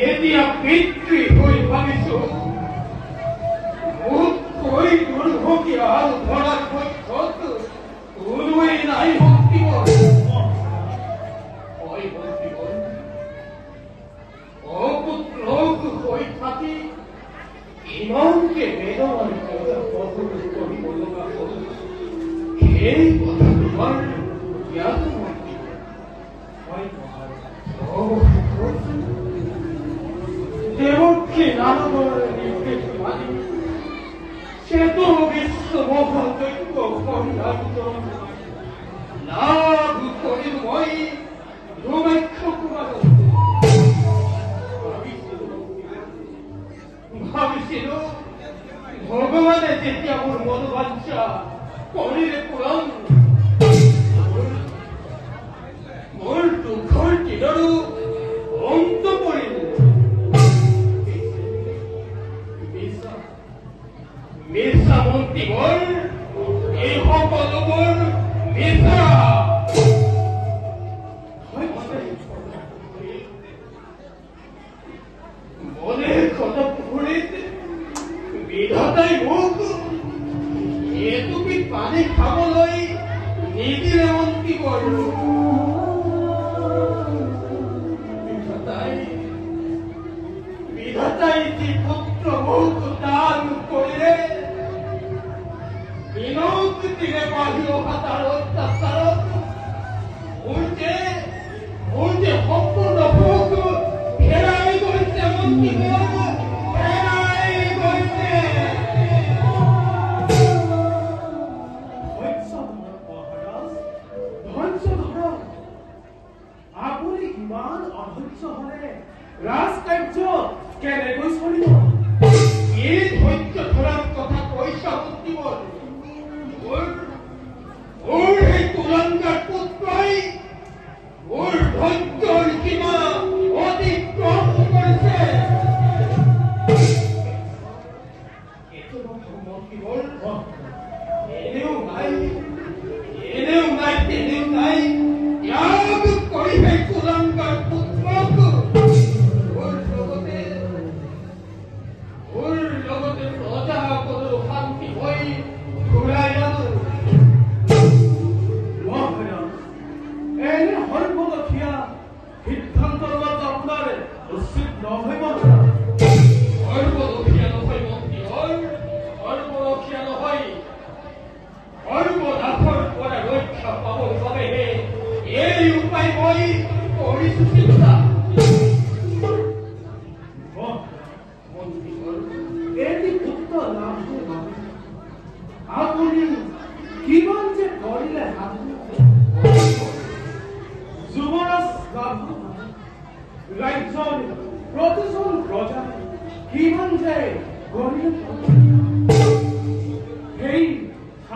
এদিয়া পিতৃ হই ভাবিছো কই দুর্ভোগী আল ধরার বৈঠক কোনোই নাই থাকি ইমানকে বেদনার কথা কখন করি বলো না এই কথা তোমার জ্ঞাত দেবকে নারদর নির্দেশ মানি সে তো বিশ্ব মহাদৈত্য পরিণামিত লাভ করিময় রোমেক্ষ কুমার ভাবিছিল ভগবানের যেতিয়া মোৰ মনোবাঞ্ছা কৰিলে পূৰণ মোৰ দুখৰ দিনৰো দিনক দিনে বাঢ়ি অহা এই উপায় মই কৰিছো চিন্তা ৰাজ্যৰ প্ৰতিজন প্ৰজা কিমান যে কৰিলে